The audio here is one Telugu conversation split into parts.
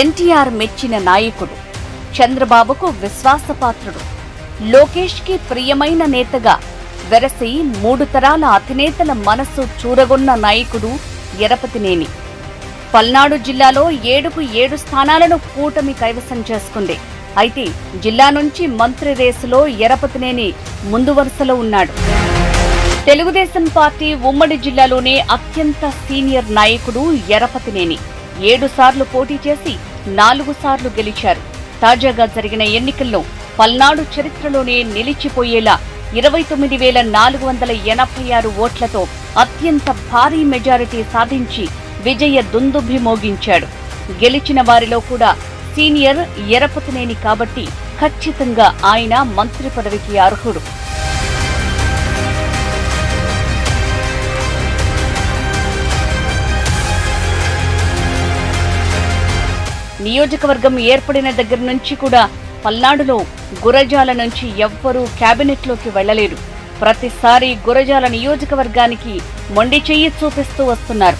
ఎన్టీఆర్ మెచ్చిన నాయకుడు చంద్రబాబుకు విశ్వాసపాత్రుడు లోకేష్కి ప్రియమైన నేతగా వెరసి మూడు తరాల అధినేతల మనస్సు చూరగొన్న నాయకుడు ఎరపతినేని. పల్నాడు జిల్లాలో ఏడుకు ఏడు స్థానాలను కూటమి కైవసం చేసుకుంది. అయితే జిల్లా నుంచి మంత్రి రేసులో ఎరపతినేని ముందు వరుసలో ఉన్నాడు. తెలుగుదేశం పార్టీ ఉమ్మడి జిల్లాలోనే అత్యంత సీనియర్ నాయకుడు ఎరపతినేని. ఏడుసార్లు పోటీ చేసి నాలుగు సార్లు గెలిచారు. తాజాగా జరిగిన ఎన్నికల్లో పల్నాడు చరిత్రలోనే నిలిచిపోయేలా ఇరవై తొమ్మిది వేల నాలుగు వందల ఎనభై ఆరు ఓట్లతో అత్యంత భారీ మెజారిటీ సాధించి విజయ దుందుభి మోగించాడు గెలిచిన వారిలో కూడా సీనియర్ ఎరపతినేని కాబట్టి ఖచ్చితంగా ఆయన మంత్రి పదవికి అర్హుడు. నియోజకవర్గం ఏర్పడిన దగ్గర నుంచి కూడా పల్నాడులో గురజాల నుంచి ఎవ్వరూ క్యాబినెట్లోకి వెళ్ళలేరు ప్రతిసారి గురజాల నియోజకవర్గానికి మొండి చెయ్యి చూపిస్తూ వస్తున్నారు.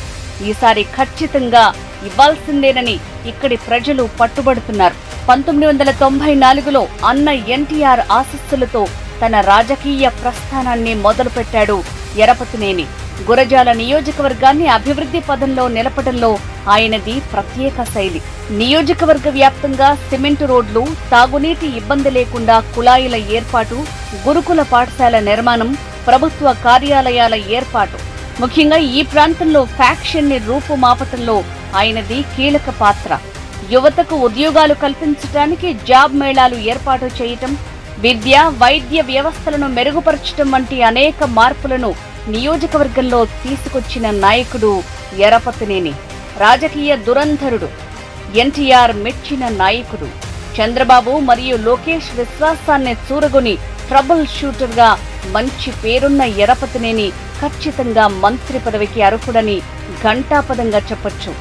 ఈసారి ఖచ్చితంగా ఇవ్వాల్సిందేనని ఇక్కడి ప్రజలు పట్టుబడుతున్నారు. పంతొమ్మిది వందల తొంభై నాలుగులో అన్న ఎన్టీఆర్ ఆశస్సులతో తన రాజకీయ ప్రస్థానాన్ని మొదలుపెట్టాడు ఎరపతినేని. గురజాల నియోజకవర్గాన్ని అభివృద్ధి పదంలో నిలపడంలో ఆయనది ప్రత్యేక శైలి. నియోజకవర్గ వ్యాప్తంగా సిమెంటు రోడ్లు తాగునీటి ఇబ్బంది లేకుండా కుళాయిల ఏర్పాటు గురుకుల పాఠశాల నిర్మాణం ప్రభుత్వ కార్యాలయాల ఏర్పాటు. ముఖ్యంగా ఈ ప్రాంతంలో ఫ్యాక్షన్ని రూపుమాపటంలో ఆయనది కీలక పాత్ర. యువతకు ఉద్యోగాలు కల్పించడానికి జాబ్ మేళాలు ఏర్పాటు చేయటం విద్య వైద్య వ్యవస్థలను మెరుగుపరచటం వంటి అనేక మార్పులను నియోజకవర్గంలో తీసుకొచ్చిన నాయకుడు ఎరపతినేని రాజకీయ దురంధరుడు ఎన్టీఆర్ మెచ్చిన నాయకుడు చంద్రబాబు మరియు లోకేష్ విశ్వాసాన్ని చూరగొని ట్రబుల్ షూటర్గా మంచి పేరున్న ఎరపతినేని ఖచ్చితంగా మంత్రి పదవికి అర్హుడని ఘంటాపదంగా చెప్పొచ్చు.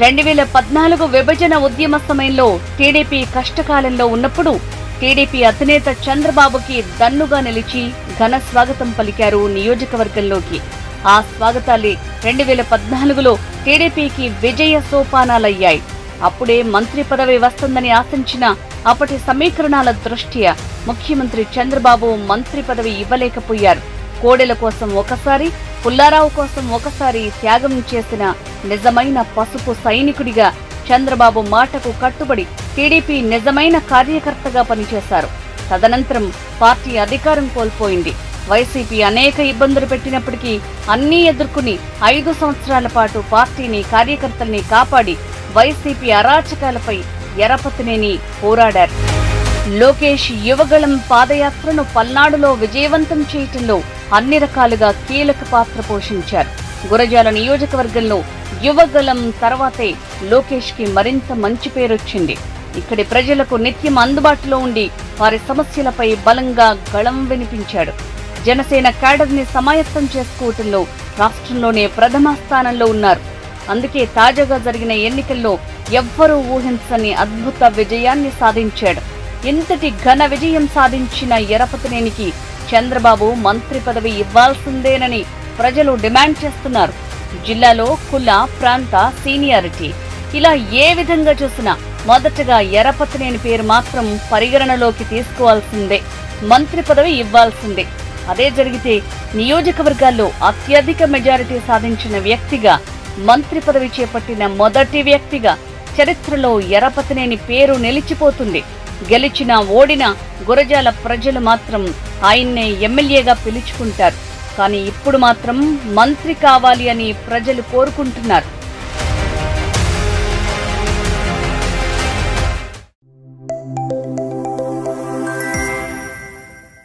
రెండు వేల పద్నాలుగు విభజన ఉద్యమ సమయంలో టీడీపీ కష్టకాలంలో ఉన్నప్పుడు టీడీపీ అధినేత చంద్రబాబుకి దన్నుగా నిలిచి ఘన స్వాగతం పలికారు నియోజకవర్గంలోకి. ఆ స్వాగతాలే రెండు వేల పద్నాలుగులో టీడీపీకి విజయ సోపానాలయ్యాయి. అప్పుడే మంత్రి పదవి వస్తుందని ఆశించిన అప్పటి సమీకరణాల దృష్ట్యా ముఖ్యమంత్రి చంద్రబాబు మంత్రి పదవి ఇవ్వలేకపోయారు. కోడెల కోసం ఒకసారి పుల్లారావు కోసం ఒకసారి త్యాగం చేసిన నిజమైన పసుపు సైనికుడిగా చంద్రబాబు మాటకు కట్టుబడి టీడీపీ నిజమైన కార్యకర్తగా పనిచేశారు. తదనంతరం పార్టీ అధికారం కోల్పోయింది. వైసీపీ అనేక ఇబ్బందులు పెట్టినప్పటికీ అన్నీ ఎదుర్కొని ఐదు సంవత్సరాల పాటు పార్టీని కార్యకర్తల్ని కాపాడి వైసీపీ అరాచకాలపై ఎరపతినేని పోరాడారు. లోకేష్ యువగళం పాదయాత్రను పల్నాడులో విజయవంతం చేయటంలో అన్ని రకాలుగా కీలక పాత్ర పోషించారు. గురజాల నియోజకవర్గంలో యువగళం తర్వాతే లోకేష్కి మరింత మంచి పేరొచ్చింది. ఇక్కడి ప్రజలకు నిత్యం అందుబాటులో ఉండి వారి సమస్యలపై బలంగా గళం వినిపించాడు. జనసేన క్యాడర్ని సమాయత్తం చేసుకోవటంలో రాష్ట్రంలోనే ప్రథమ స్థానంలో ఉన్నారు. అందుకే తాజాగా జరిగిన ఎన్నికల్లో ఎవ్వరూ ఊహించని అద్భుత విజయాన్ని సాధించాడు. ఇంతటి ఘన విజయం సాధించిన ఎరపతినేనికి చంద్రబాబు మంత్రి పదవి ఇవ్వాల్సిందేనని ప్రజలు డిమాండ్ చేస్తున్నారు. జిల్లాలో కుల ప్రాంత సీనియారిటీ. ఇలా ఏ విధంగా చూసినా మొదటగా ఎరపతినేని పేరు మాత్రం పరిగణనలోకి తీసుకోవాల్సిందే. మంత్రి పదవి ఇవ్వాల్సిందే. అదే జరిగితే నియోజకవర్గాల్లో అత్యధిక మెజారిటీ సాధించిన వ్యక్తిగా మంత్రి పదవి చేపట్టిన మొదటి వ్యక్తిగా చరిత్రలో ఎరపతినేని పేరు నిలిచిపోతుంది. గెలిచిన ఓడిన గురజాల ప్రజలు మాత్రం ఆయన్నే ఎమ్మెల్యేగా పిలుచుకుంటారు. కానీ ఇప్పుడు మాత్రం మంత్రి కావాలి అని ప్రజలు కోరుకుంటున్నారు.